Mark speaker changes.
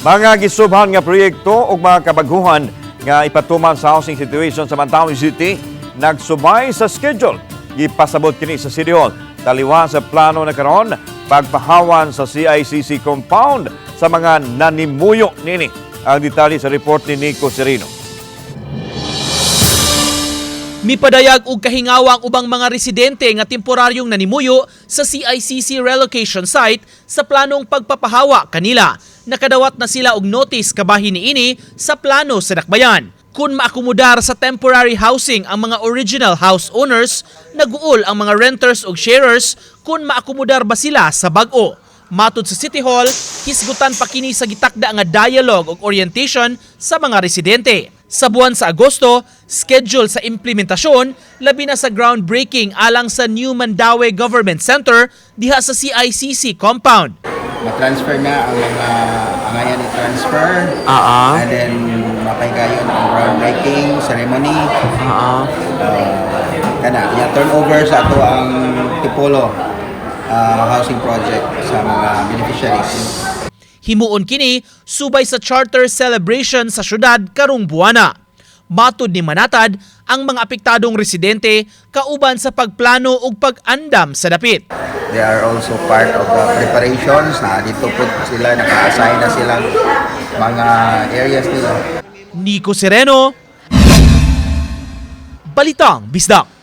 Speaker 1: Mga gisubhan nga proyekto ug mga kabaguhan nga ipatuman sa housing situation sa Mantawi City nagsubay sa schedule. Gipasabot kini sa City Hall. Taliwa sa plano na karon pagpahawan sa CICC compound sa mga nanimuyo nini. Ang detalye sa report ni Nico Serino.
Speaker 2: Mipadayag og kahingawang ubang mga residente nga temporaryong nanimuyo sa CICC relocation site sa planong pagpapahawa kanila. Nakadawat na sila og notice kabahin niini sa plano sa dakbayan. Kung maakomodar sa temporary housing ang mga original house owners, naguol ang mga renters ug sharers kung maakomodar ba sila sa bag-o. Matod sa City Hall, hisgutan pa kini sa gitakda nga dialogue ug orientation sa mga residente. Sa buwan sa Agosto, schedule sa implementasyon labi na sa groundbreaking alang sa New Mandaue Government Center diha sa CICC compound.
Speaker 3: ma-transfer nga ang mga angayan i-transfer.
Speaker 4: Ah,
Speaker 3: And then mapaygayon ang groundbreaking ceremony.
Speaker 4: ah.
Speaker 3: Uh, kana, ya turnover sa ato ang Tipolo uh, housing project sa mga beneficiaries.
Speaker 2: Himuon kini subay sa charter celebration sa syudad karong buwana. Matod ni Manatad, ang mga apektadong residente kauban sa pagplano ug pag-andam sa dapit.
Speaker 3: They are also part of the preparations na dito po sila naka-assign na silang mga areas nila.
Speaker 2: Nico Sereno, Balitang Bisdak.